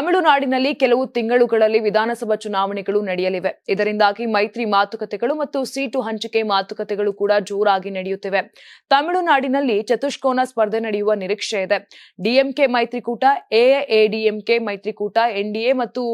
ತಮಿಳುನಾಡಿನಲ್ಲಿ ಕೆಲವು ತಿಂಗಳುಗಳಲ್ಲಿ ವಿಧಾನಸಭಾ ಚುನಾವಣೆಗಳು ನಡೆಯಲಿವೆ. ಇದರಿಂದಾಗಿ ಮೈತ್ರಿ ಮಾತುಕತೆಗಳು ಮತ್ತು ಸೀಟು ಹಂಚಿಕೆ ಮಾತುಕತೆಗಳು ಕೂಡ ಜೋರಾಗಿ ನಡೆಯುತ್ತಿವೆ. ತಮಿಳುನಾಡಿನಲ್ಲಿ ಚತುಷ್ಕೋನ ಸ್ಪರ್ಧೆ ನಡೆಯುವ ನಿರೀಕ್ಷೆ ಇದೆ. ಡಿಎಂಕೆ ಮೈತ್ರಿಕೂಟ ಎಎಡಿಎಂಕೆ ಮೈತ್ರಿಕೂಟ, ಎನ್ಡಿಎ ಮತ್ತು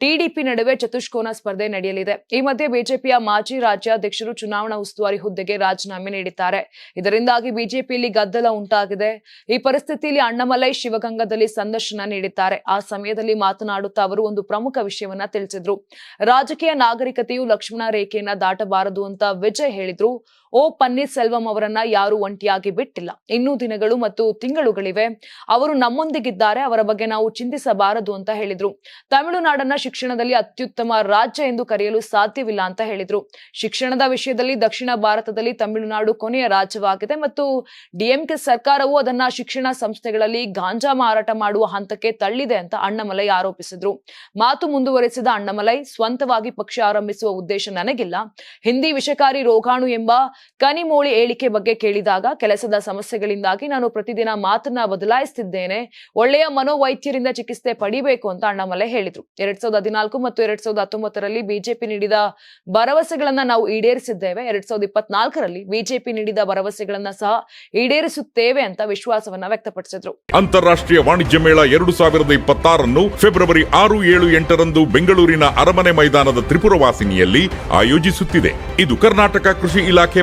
ಟಿಡಿಪಿ ನಡುವೆ ಚತುಷ್ಕೋನ ಸ್ಪರ್ಧೆ ನಡೆಯಲಿದೆ. ಈ ಮಧ್ಯೆ ಬಿಜೆಪಿಯ ಮಾಜಿ ರಾಜ್ಯಾಧ್ಯಕ್ಷರು ಚುನಾವಣಾ ಉಸ್ತುವಾರಿ ಹುದ್ದೆಗೆ ರಾಜೀನಾಮೆ ನೀಡಿದ್ದಾರೆ. ಇದರಿಂದಾಗಿ ಬಿಜೆಪಿಯಲ್ಲಿ ಗದ್ದಲ ಉಂಟಾಗಿದೆ. ಈ ಪರಿಸ್ಥಿತಿಯಲ್ಲಿ ಅಣ್ಣಮಲೈ ಶಿವಗಂಗದಲ್ಲಿ ಸಂದರ್ಶನ ನೀಡಿದ್ದಾರೆ. ಆ ಸಮಯದಲ್ಲಿ ಮಾತನಾಡುತ್ತಾ ಅವರು ಒಂದು ಪ್ರಮುಖ ವಿಷಯವನ್ನ ತಿಳಿಸಿದ್ರು. ರಾಜಕೀಯ ನಾಗರಿಕತೆಯು ಲಕ್ಷ್ಮಣ ರೇಖೆಯನ್ನ ದಾಟಬಾರದು ಅಂತ ವಿಜಯ್ ಹೇಳಿದ್ರು. ಓ ಪನ್ನೀರ್ಸೆಲ್ವಂ ಅವರನ್ನ ಯಾರು ಒಂಟಿಯಾಗಿ ಬಿಟ್ಟಿಲ್ಲ. ಇನ್ನೂ ದಿನಗಳು ಮತ್ತು ತಿಂಗಳುಗಳಿವೆ. ಅವರು ನಮ್ಮೊಂದಿಗಿದ್ದಾರೆ. ಅವರ ಬಗ್ಗೆ ನಾವು ಚಿಂತಿಸಬಾರದು ಅಂತ ಹೇಳಿದ್ರು. ತಮಿಳುನಾಡನ್ನ ಶಿಕ್ಷಣದಲ್ಲಿ ಅತ್ಯುತ್ತಮ ರಾಜ್ಯ ಎಂದು ಕರೆಯಲು ಸಾಧ್ಯವಿಲ್ಲ ಅಂತ ಹೇಳಿದ್ರು. ಶಿಕ್ಷಣದ ವಿಷಯದಲ್ಲಿ ದಕ್ಷಿಣ ಭಾರತದಲ್ಲಿ ತಮಿಳುನಾಡು ಕೊನೆಯ ರಾಜ್ಯವಾಗಿದೆ ಮತ್ತು ಡಿಎಂಕೆ ಸರ್ಕಾರವು ಅದನ್ನ ಶಿಕ್ಷಣ ಸಂಸ್ಥೆಗಳಲ್ಲಿ ಗಾಂಜಾ ಮಾರಾಟ ಮಾಡುವ ಹಂತಕ್ಕೆ ತಳ್ಳಿದೆ ಅಂತ ಅಣ್ಣಮಲೈ ಆರೋಪಿಸಿದ್ರು. ಮಾತು ಮುಂದುವರೆಸಿದ ಅಣ್ಣಮಲೈ, ಸ್ವಂತವಾಗಿ ಪಕ್ಷ ಆರಂಭಿಸುವ ಉದ್ದೇಶ ನನಗಿಲ್ಲ. ಹಿಂದಿ ವಿಷಕಾರಿ ರೋಗಾಣು ಎಂಬ ಕನಿಮೋಳಿ ಹೇಳಿಕೆ ಬಗ್ಗೆ ಕೇಳಿದಾಗ ಕೆಲಸದ ಸಮಸ್ಯೆಗಳಿಂದಾಗಿ ನಾನು ಪ್ರತಿದಿನ ಮಾತನ್ನ ಬದಲಾಯಿಸುತ್ತಿದ್ದೇನೆ ಒಳ್ಳೆಯ ಮನೋವೈದ್ಯರಿಂದ ಚಿಕಿತ್ಸೆ ಪಡಿಬೇಕು ಅಂತ ಅಣ್ಣಾಮಲೈ ಹೇಳಿದ್ರು. ಎರಡ್ ಸಾವಿರದ ಹದಿನಾಲ್ಕು ಮತ್ತು ಎರಡ್ ಸಾವಿರದ ಹತ್ತೊಂಬತ್ತರಲ್ಲಿ ಬಿಜೆಪಿ ನೀಡಿದ ಭರವಸೆಗಳನ್ನ ನಾವು ಈಡೇರಿಸಿದ್ದೇವೆ. ಎರಡ್ ಸಾವಿರದ ಇಪ್ಪತ್ನಾಲ್ಕರಲ್ಲಿ ಬಿಜೆಪಿ ನೀಡಿದ ಭರವಸೆಗಳನ್ನ ಸಹ ಈಡೇರಿಸುತ್ತೇವೆ ಅಂತ ವಿಶ್ವಾಸವನ್ನ ವ್ಯಕ್ತಪಡಿಸಿದ್ರು. ಅಂತಾರಾಷ್ಟ್ರೀಯ ವಾಣಿಜ್ಯ ಮೇಳ ಎರಡು ಸಾವಿರದ ಇಪ್ಪತ್ತಾರನ್ನು ಫೆಬ್ರವರಿ ಆರು, ಏಳು, ಎಂಟರಂದು ಬೆಂಗಳೂರಿನ ಅರಮನೆ ಮೈದಾನದ ತ್ರಿಪುರವಾಸಿನಿಯಲ್ಲಿ ಆಯೋಜಿಸುತ್ತಿದೆ. ಇದು ಕರ್ನಾಟಕ ಕೃಷಿ ಇಲಾಖೆ